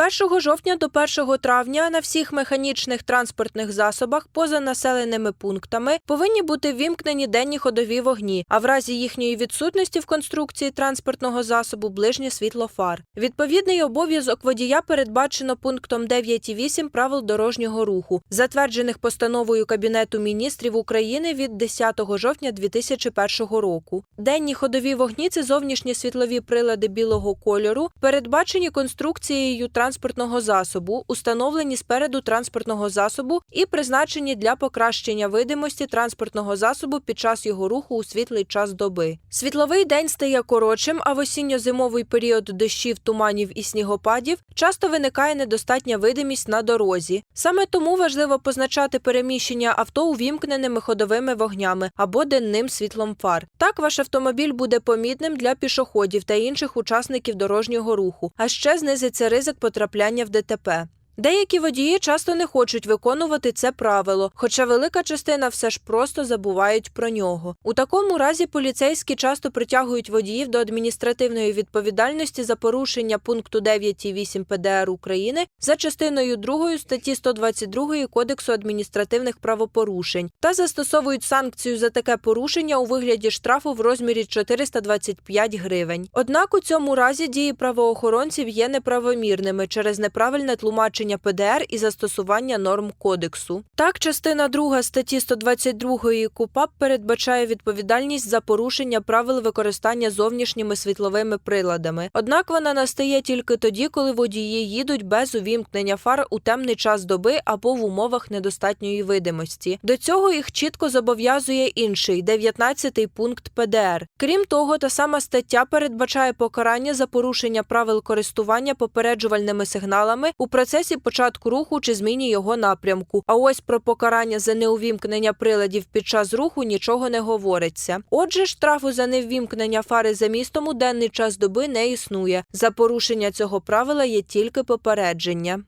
1 жовтня до 1 травня на всіх механічних транспортних засобах поза населеними пунктами повинні бути ввімкнені денні ходові вогні, а в разі їхньої відсутності в конструкції транспортного засобу ближнє світло фар. Відповідний обов'язок водія передбачено пунктом 9.8 правил дорожнього руху, затверджених постановою Кабінету міністрів України від 10 жовтня 2001 року. Денні ходові вогні це зовнішні світлові прилади білого кольору, передбачені конструкцією транспортного засобу, установлені спереду транспортного засобу і призначені для покращення видимості транспортного засобу під час його руху у світлий час доби. Світловий день стає коротшим, а в осінньо-зимовий період дощів, туманів і снігопадів часто виникає недостатня видимість на дорозі. Саме тому важливо позначати переміщення авто увімкненими ходовими вогнями або денним світлом фар. Так ваш автомобіль буде помітним для пішоходів та інших учасників дорожнього руху, а ще знизиться ризик потрапляння в ДТП. Деякі водії часто не хочуть виконувати це правило, хоча велика частина все ж просто забувають про нього. У такому разі поліцейські часто притягують водіїв до адміністративної відповідальності за порушення пункту 9.8 ПДР України за частиною 2 статті 122 Кодексу адміністративних правопорушень та застосовують санкцію за таке порушення у вигляді штрафу в розмірі 425 гривень. Однак у цьому разі дії правоохоронців є неправомірними через неправильне тлумачення ПДР і застосування норм кодексу. Так, частина 2 статті 122 КУПАП передбачає відповідальність за порушення правил використання зовнішніми світловими приладами. Однак вона настає тільки тоді, коли водії їдуть без увімкнення фар у темний час доби або в умовах недостатньої видимості. До цього їх чітко зобов'язує інший 19 пункт ПДР. Крім того, та сама стаття передбачає покарання за порушення правил користування попереджувальними сигналами у процесі початку руху чи зміні його напрямку. А ось про покарання за неувімкнення приладів під час руху нічого не говориться. Отже, штрафу за неввімкнення фари за містом у денний час доби не існує. За порушення цього правила є тільки попередження.